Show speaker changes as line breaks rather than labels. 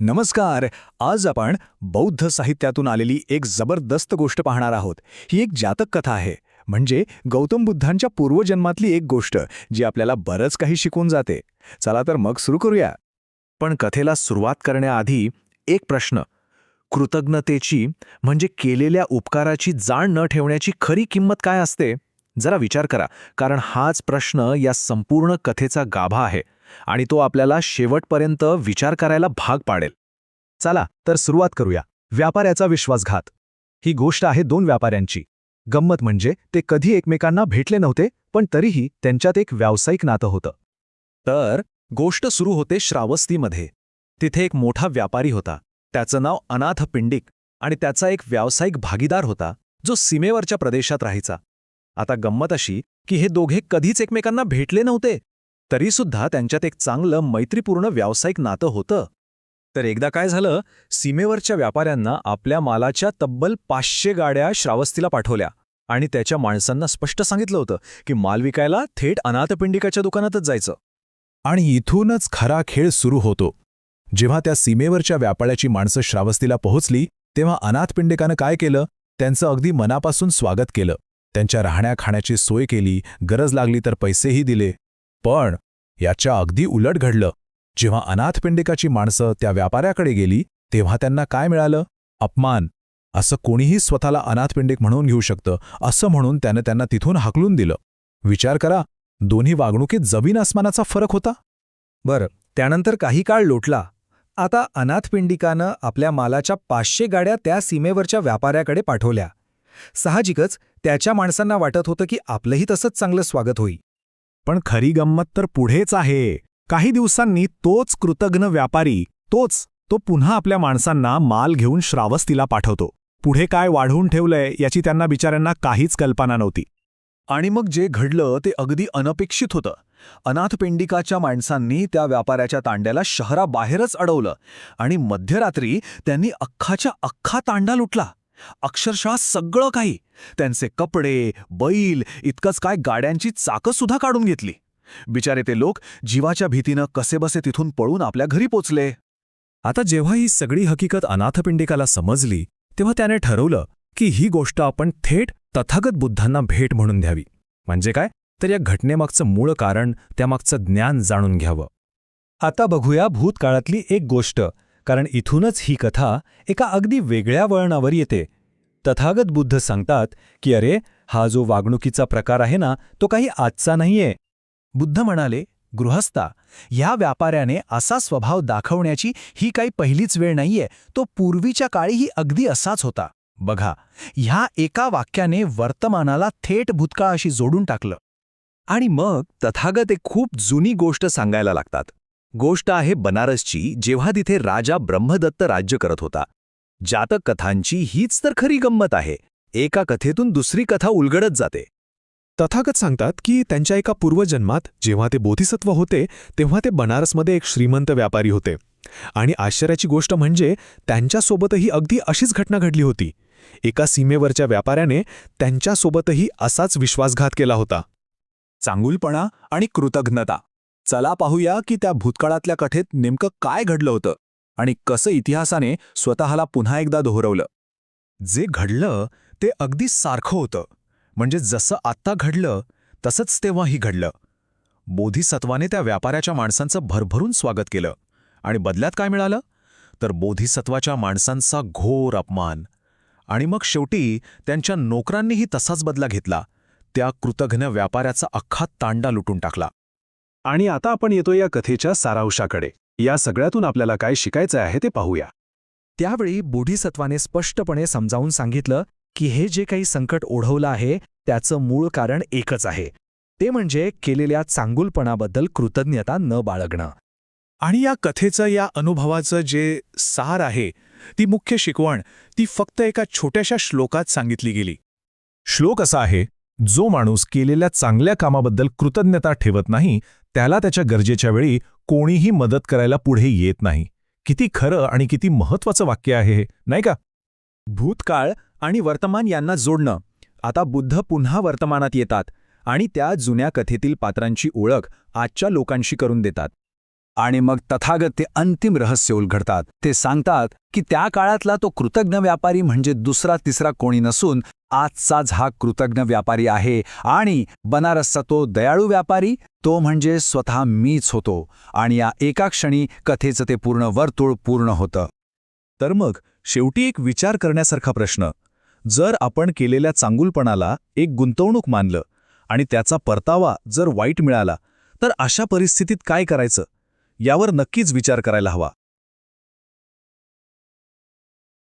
नमस्कार आज आपण बौद्ध साहित्यातून आलेली एक जबरदस्त गोष्ट पाहणार आहोत. ही एक जातक कथा आहे. म्हणजे गौतम बुद्धांच्या पूर्वजन्मातली एक गोष्ट जी आपल्याला बरंच काही शिकून जाते. चला तर मग सुरू करूया.
पण कथेला सुरुवात करण्याआधी एक प्रश्न. कृतज्ञतेची म्हणजे केलेल्या उपकाराची जाण न ठेवण्याची खरी किंमत काय असते? जरा विचार करा. कारण हाच प्रश्न या संपूर्ण कथेचा गाभा आहे. आणि तो आपल्याला शेवटपर्यंत विचार करायला भाग पाडेल.
चला तर सुरुवात करूया. व्यापाऱ्याचा विश्वासघात. ही गोष्ट आहे दोन व्यापाऱ्यांची. गंमत म्हणजे ते कधी एकमेकांना भेटले नव्हते पण तरीही त्यांच्यात एक व्यावसायिक नातं होतं.
तर गोष्ट सुरू होते श्रावस्तीमध्ये. तिथे एक मोठा व्यापारी होता. त्याचं नाव अनाथ पिंडिक आणि त्याचा एक व्यावसायिक भागीदार होता जो सीमेवरच्या प्रदेशात राहायचा. आता गंमत अशी की हे दोघे कधीच एकमेकांना भेटले नव्हते तरीसुद्धा त्यांच्यात एक चांगलं मैत्रीपूर्ण व्यावसायिक नातं होतं. तर एकदा काय झालं सीमेवरच्या व्यापाऱ्यांना आपल्या मालाच्या तब्बल पाचशे गाड्या श्रावस्तीला पाठवल्या आणि त्याच्या माणसांना स्पष्ट सांगितलं होतं की माल विकायला थेट अनाथपिंडिकाच्या दुकानातच जायचं.
आणि इथूनच खरा खेळ सुरू होतो. जेव्हा त्या सीमेवरच्या व्यापाऱ्याची माणसं श्रावस्तीला पोहोचली तेव्हा अनाथपिंडिकानं काय केलं? त्यांचं अगदी मनापासून स्वागत केलं. त्यांच्या राहण्याखाण्याची सोय केली गरज लागली तर पैसेही दिले पण याच्या अगदी उलट घडलं. जेव्हा अनाथपिंडिकाची माणसं त्या व्यापाऱ्याकडे गेली तेव्हा त्यांना काय मिळालं? अपमान. असं कोणीही स्वतःला अनाथपिंडिक म्हणून घेऊ शकतं असं म्हणून त्यानं त्यांना तिथून हाकलून दिलं. विचार करा दोन्ही वागणुकीत जमीन आसमानाचा फरक होता?
बरं त्यानंतर काही काळ लोटला. आता अनाथपिंडिकानं आपल्या मालाच्या पाचशे गाड्या त्या सीमेवरच्या व्यापाऱ्याकडे पाठवल्या. साहजिकच त्याच्या माणसांना वाटत होतं की आपलंही तसंच चांगलं स्वागत होई
पण खरी गंमत तर पुढेच आहे. काही दिवसांनी तोच कृतघ्न व्यापारी तोच तो पुन्हा आपल्या माणसांना माल घेऊन श्रावस्तीला पाठवतो. पुढे काय वाढवून ठेवलंय याची त्यांना बिचाऱ्यांना काहीच कल्पना नव्हती.
आणि मग जे घडलं ते अगदी अनपेक्षित होतं. अनाथपिंडिकाच्या माणसांनी त्या व्यापाऱ्याच्या तांड्याला शहराबाहेरच अडवलं आणि मध्यरात्री त्यांनी अख्खाच्या अख्खा तांडा लुटला. अक्षरशः सगळं काही. त्यांचे कपडे बैल इतकंच काय गाड्यांची चाकं सुद्धा काढून घेतली. बिचारे ते लोक जीवाच्या भीतीनं कसेबसे तिथून पळून आपल्या घरी पोचले.
आता जेव्हा ही सगळी हकीकत अनाथपिंडिकाला समजली तेव्हा त्याने ठरवलं की ही गोष्ट आपण थेट तथागत बुद्धांना भेट म्हणून द्यावी. म्हणजे काय? तर या घटनेमागचं मूळ कारण त्यामागचं ज्ञान जाणून घ्यावं.
आता बघूया भूतकाळातली एक गोष्ट. कारण इथूनच ही कथा एका अगदी वेगळ्या वळणावर येते. तथागत बुद्ध सांगतात की अरे हा जो वागणुकीचा प्रकार आहे ना तो काही आजचा नाहीये. बुद्ध म्हणाले गृहस्था ह्या व्यापाऱ्याने असा स्वभाव दाखवण्याची ही काही पहिलीच वेळ नाहीये. तो पूर्वीच्या काळीही अगदी असाच होता. बघा ह्या एका वाक्याने वर्तमानाला थेट भूतकाळाशी जोडून टाकलं.
आणि मग तथागत एक खूप जुनी गोष्ट सांगायला लागतात. गोष्ट आहे बनारसची जेव्हा तिथे राजा ब्रह्मदत्त राज्य करत होता. जातक कथांची हीच तर खरी गंमत आहे. एका कथेतून दुसरी कथा उलगडत जाते.
तथागत सांगतात की त्यांच्या एका पूर्वजन्मात जेव्हा ते बोधिसत्व होते तेव्हा ते बनारसमध्ये एक श्रीमंत व्यापारी होते. आणि आश्चर्याची गोष्ट म्हणजे त्यांच्यासोबतही अगदी अशीच घटना घडली होती. एका सीमेवरच्या व्यापाऱ्याने त्यांच्यासोबतही असाच विश्वासघात केला होता.
चांगुलपणा आणि कृतज्ञता. चला पाहूया की त्या भूतकाळातल्या कथेत नेमकं काय घडलं होतं आणि कसं इतिहासाने स्वतःला पुन्हा एकदा दोहरवलं. जे घडलं ते अगदी सारखं होतं. म्हणजे जसं आत्ता घडलं तसंच तेव्हाही घडलं. बोधिसत्वाने त्या व्यापाऱ्याच्या माणसांचं भरभरून स्वागत केलं. आणि बदल्यात काय मिळालं? तर बोधिसत्वाच्या माणसांचा घोर अपमान. आणि मग शेवटी त्यांच्या नोकरांनीही तसाच बदला घेतला. त्या कृतघ्न व्यापाऱ्याचा अख्खा तांडा लुटून टाकला.
आणि आता आपण येतो या कथेच्या सारांशाकडे. या सगळ्यातून आपल्याला काय शिकायचं आहे ते पाहूया.
त्यावेळी बोधिसत्वाने स्पष्टपणे समजावून सांगितलं की हे जे काही संकट ओढवलं आहे त्याचं मूळ कारण एकच आहे. ते म्हणजे केलेल्या चांगुलपणाबद्दल कृतज्ञता न बाळगणं.
आणि या कथेचं या अनुभवाचं जे सार आहे ती मुख्य शिकवण ती फक्त एका छोट्याशा श्लोकात सांगितली गेली. श्लोक असा आहे जो माणूस केलेल्या चांगल्या कामाबद्दल कृतज्ञता ठेवत नाही त्याला त्याच्या गरजेच्या वेळी कोणीही मदत करायला पुढे येत नाही. किती खरं आणि किती महत्वाचं वाक्य आहे हे नाही का?
भूतकाळ आणि वर्तमान यांना जोडणं. आता बुद्ध पुन्हा वर्तमानात येतात आणि त्या जुन्या कथेतील पात्रांची ओळख आजच्या लोकांशी करून देतात.
आणि मग तथागत ते अंतिम रहस्य उलगडतात ते सांगतात की त्या काळातला तो कृतज्ञ व्यापारी म्हणजे दुसरा तिसरा कोणी नसून आजचाच हा कृतज्ञ व्यापारी आहे आणि बनारसचा तो दयाळू व्यापारी तो म्हणजे स्वतः मीच होतो आणि या एका क्षणी कथेचं ते पूर्ण वर्तुळ पूर्ण होतं.
तर मग शेवटी एक विचार करण्यासारखा प्रश्न. जर आपण केलेल्या चांगुलपणाला एक गुंतवणूक मानलं आणि त्याचा परतावा जर वाईट मिळाला तर अशा परिस्थितीत काय करायचं? यावर नक्कीच विचार करायला हवा.